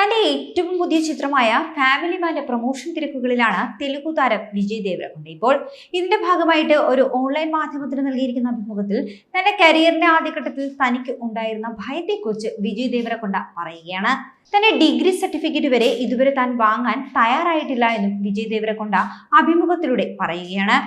തന്റെ ഏറ്റവും പുതിയ ചിത്രമായ ഫാമിലി മാന്റെ പ്രൊമോഷൻ തിരക്കുകളിലാണ് തെലുഗു താരം വിജയ് ദേവരകൊണ്ട. ഇപ്പോൾ ഇതിന്റെ ഭാഗമായിട്ട് ഒരു ഓൺലൈൻ മാധ്യമത്തിന് നൽകിയിരിക്കുന്ന അഭിമുഖത്തിൽ തന്റെ കരിയറിന്റെ ആദ്യഘട്ടത്തിൽ തനിക്ക് ഉണ്ടായിരുന്ന ഭയത്തെക്കുറിച്ച് വിജയ് ദേവരകൊണ്ട പറയുകയാണ്. തന്റെ ഡിഗ്രി സർട്ടിഫിക്കറ്റ് വരെ ഇതുവരെ താൻ വാങ്ങാൻ തയ്യാറായിട്ടില്ല എന്നും വിജയ് ദേവരകൊണ്ട അഭിമുഖത്തിലൂടെ പറയുകയാണ്.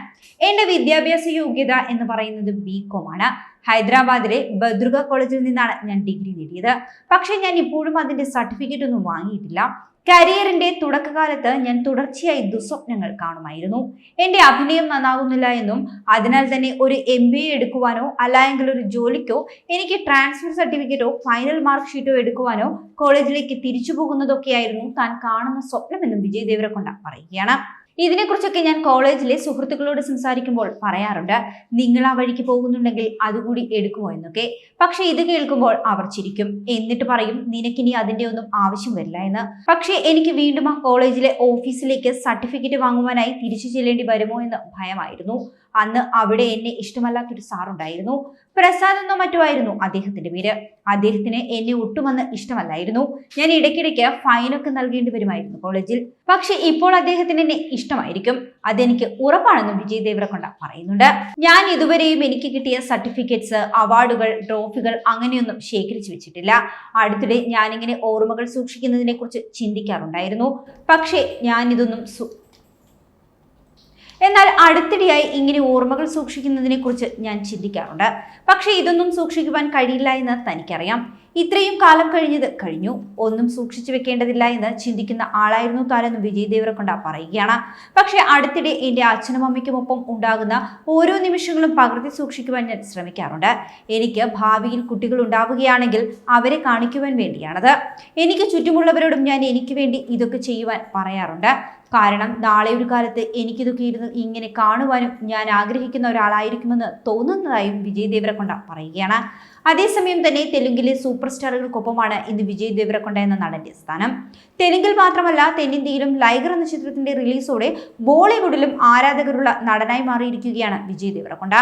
എന്റെ വിദ്യാഭ്യാസ യോഗ്യത എന്ന് പറയുന്നത് ബി കോം ആണ്. ഹൈദരാബാദിലെ ബദ്രുഗ കോളേജിൽ നിന്നാണ് ഞാൻ ഡിഗ്രി നേടിയത്. പക്ഷേ ഞാൻ ഇപ്പോഴും അതിന്റെ സർട്ടിഫിക്കറ്റ് ഒന്നും വാങ്ങിയിട്ടില്ല. കരിയറിന്റെ തുടക്കകാലത്ത് ഞാൻ തുടർച്ചയായി ദുസ്വപ്നങ്ങൾ കാണുമായിരുന്നു. എന്റെ അഭിനയം നന്നാകുന്നില്ല എന്നും അതിനാൽ തന്നെ ഒരു എം ബി എ എടുക്കുവാനോ അല്ലായെങ്കിൽ ഒരു ജോലിക്കോ എനിക്ക് ട്രാൻസ്ഫർ സർട്ടിഫിക്കറ്റോ ഫൈനൽ മാർക്ക് ഷീറ്റോ എടുക്കുവാനോ കോളേജിലേക്ക് തിരിച്ചു പോകുന്നതൊക്കെയായിരുന്നു താൻ കാണുന്ന സ്വപ്നമെന്നും വിജയ് ദേവരക്കൊണ്ട പറയുകയാണ്. ഇതിനെക്കുറിച്ചൊക്കെ ഞാൻ കോളേജിലെ സുഹൃത്തുക്കളോട് സംസാരിക്കുമ്പോൾ പറയാറുണ്ട്. നിങ്ങൾ ആ വഴിക്ക് പോകുന്നുണ്ടെങ്കിൽ അതുകൂടി എടുക്കുമോ എന്നൊക്കെ. പക്ഷെ ഇത് കേൾക്കുമ്പോൾ അവർ ചിരിക്കും. എന്നിട്ട് പറയും നിനക്കിനി അതിന്റെ ഒന്നും ആവശ്യം വരില്ല എന്ന്. പക്ഷേ എനിക്ക് വീണ്ടും ആ കോളേജിലെ ഓഫീസിലേക്ക് സർട്ടിഫിക്കറ്റ് വാങ്ങുവാനായി തിരിച്ചു ചെല്ലേണ്ടി വരുമോ എന്ന് ഭയമായിരുന്നു. അന്ന് അവിടെ എന്നെ ഇഷ്ടമല്ലാത്തൊരു സാറുണ്ടായിരുന്നു. പ്രസാദ് എന്നോ മറ്റോ ആയിരുന്നു അദ്ദേഹത്തിന്റെ പേര്. അദ്ദേഹത്തിന് എന്നെ ഒട്ടുമന്ന് ഇഷ്ടമല്ലായിരുന്നു. ഞാൻ ഇടയ്ക്കിടയ്ക്ക് ഫൈനൊക്കെ നൽകേണ്ടി വരുമായിരുന്നു കോളേജിൽ പക്ഷെ ഇപ്പോൾ അദ്ദേഹത്തിന് എന്നെ ഇഷ്ടമായിരിക്കും. അതെനിക്ക് ഉറപ്പാണെന്നും വിജയ് ദേവരക്കൊണ്ട പറയുന്നുണ്ട്. ഞാൻ ഇതുവരെയും എനിക്ക് കിട്ടിയ സർട്ടിഫിക്കറ്റ്സ് അവാർഡുകൾ ട്രോഫികൾ അങ്ങനെയൊന്നും ശേഖരിച്ചു വെച്ചിട്ടില്ല. അടുത്തിടെ ഞാനിങ്ങനെ ഓർമ്മകൾ സൂക്ഷിക്കുന്നതിനെ കുറിച്ച് ചിന്തിക്കാറുണ്ടായിരുന്നു. പക്ഷേ സു എന്നാൽ അടുത്തിടെയായി ഇങ്ങനെ ഓർമ്മകൾ സൂക്ഷിക്കുന്നതിനെ കുറിച്ച് ഞാൻ ചിന്തിക്കാറുണ്ട്. പക്ഷേ ഇതൊന്നും സൂക്ഷിക്കുവാൻ കഴിയില്ല എന്ന് തനിക്കറിയാം. ഇത്രയും കാലം കഴിഞ്ഞത് കഴിഞ്ഞു. ഒന്നും സൂക്ഷിച്ചു വെക്കേണ്ടതില്ല എന്ന് ചിന്തിക്കുന്ന ആളായിരുന്നു താനെന്ന് വിജയ് ദേവരക്കൊണ്ട പറയുകയാണ്. പക്ഷേ അടുത്തിടെ എന്റെ അച്ഛനും അമ്മയ്ക്കുമൊപ്പം ഉണ്ടാകുന്ന ഓരോ നിമിഷങ്ങളും പകർത്തി സൂക്ഷിക്കുവാൻ ഞാൻ ശ്രമിക്കാറുണ്ട്. എനിക്ക് ഭാവിയിൽ കുട്ടികൾ ഉണ്ടാവുകയാണെങ്കിൽ അവരെ കാണിക്കുവാൻ വേണ്ടിയാണത്. എനിക്ക് ചുറ്റുമുള്ളവരോടും ഞാൻ എനിക്ക് വേണ്ടി ഇതൊക്കെ ചെയ്യുവാൻ പറയാറുണ്ട്. കാരണം നാളെ ഒരു കാലത്ത് എനിക്കിതൊക്കെ ഇരുന്ന് ഇങ്ങനെ കാണുവാനും ഞാൻ ആഗ്രഹിക്കുന്ന ഒരാളായിരിക്കുമെന്ന് തോന്നുന്നതായും വിജയ് ദേവരക്കൊണ്ട പറയുകയാണ്. അതേസമയം തന്നെ തെലുങ്കിലെ സൂപ്പർ സ്റ്റാറുകൾക്കൊപ്പമാണ് ഇന്ന് വിജയ് ദേവരക്കൊണ്ട എന്ന നടന്റെ സ്ഥാനം. തെലുങ്കിൽ മാത്രമല്ല തെന്നിന്ത്യയിലും ലൈഗർ എന്ന ചിത്രത്തിന്റെ റിലീസോടെ ബോളിവുഡിലും ആരാധകരുള്ള നടനായി മാറിയിരിക്കുകയാണ് വിജയ് ദേവരക്കൊണ്ട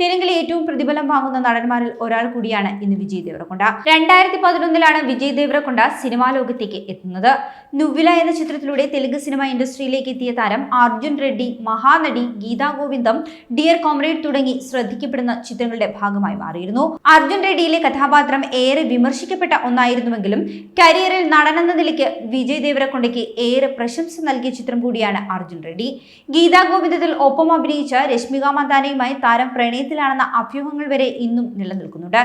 തെലുങ്കിലെ ഏറ്റവും പ്രതിഫലം വാങ്ങുന്ന നടന്മാരിൽ ഒരാൾ കൂടിയാണ് ഇന്ന് വിജയ് ദേവരകൊണ്ട. രണ്ടായിരത്തി പതിനൊന്നിലാണ് വിജയ് ദേവരകൊണ്ട സിനിമാ ലോകത്തേക്ക് എത്തുന്നത്. നുവില എന്ന ചിത്രത്തിലൂടെ തെലുങ്ക് സിനിമ ഇൻഡസ്ട്രിയിലേക്ക് എത്തിയ താരം അർജുൻ റെഡ്ഡി മഹാനടി ഗീതാ ഗോവിന്ദം ഡിയർ കോമ്രേഡ് തുടങ്ങി ശ്രദ്ധിക്കപ്പെടുന്ന ചിത്രങ്ങളുടെ ഭാഗമായി മാറിയിരുന്നു. അർജുൻ റെഡ്ഡിയിലെ കഥാപാത്രം ഏറെ വിമർശിക്കപ്പെട്ട ഒന്നായിരുന്നുവെങ്കിലും കരിയറിൽ നടനെന്ന നിലയ്ക്ക് വിജയ് ദേവരകൊണ്ടയ്ക്ക് ഏറെ പ്രശംസ നൽകിയ ചിത്രം കൂടിയാണ് അർജുൻ റെഡ്ഡി. ഗീതാ ഗോവിന്ദത്തിൽ ഒപ്പം അഭിനയിച്ച രശ്മിക മന്ദാനയുമായി താരം പ്രണയത്തിലാണെന്ന അഭ്യൂഹങ്ങൾ വരെ ഇന്നും നിലനിൽക്കുന്നുണ്ട്.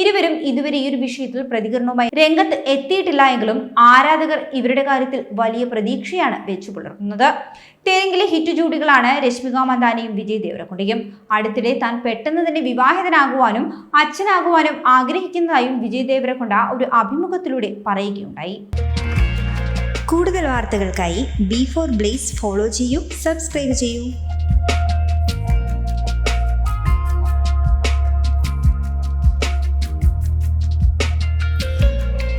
ഇരുവരും ഇതുവരെ ഈ ഒരു വിഷയത്തിൽ പ്രതികരണവുമായി രംഗത്ത് എത്തിയിട്ടില്ല എങ്കിലും ആരാധകർ ഇവരുടെ കാര്യത്തിൽ വലിയ പ്രതീക്ഷയാണ് വെച്ചു പുലർത്തുന്നത്. തെലുങ്കിലെ ഹിറ്റ് ജോഡികളാണ് രശ്മിക മന്ദാനയും വിജയ് ദേവരക്കൊണ്ടയും അടുത്തിടെ താൻ പെട്ടെന്ന് തന്നെ വിവാഹിതനാകുവാനും അച്ഛനാകുവാനും ആഗ്രഹിക്കുന്നതായും വിജയ് ദേവരക്കൊണ്ട ഒരു അഭിമുഖത്തിലൂടെ പറയുകയുണ്ടായി. കൂടുതൽ വാർത്തകൾക്കായി ബി ഫോർ ബ്ലേസ് ഫോളോ ചെയ്യൂ സബ്സ്ക്രൈബ് ചെയ്യൂ.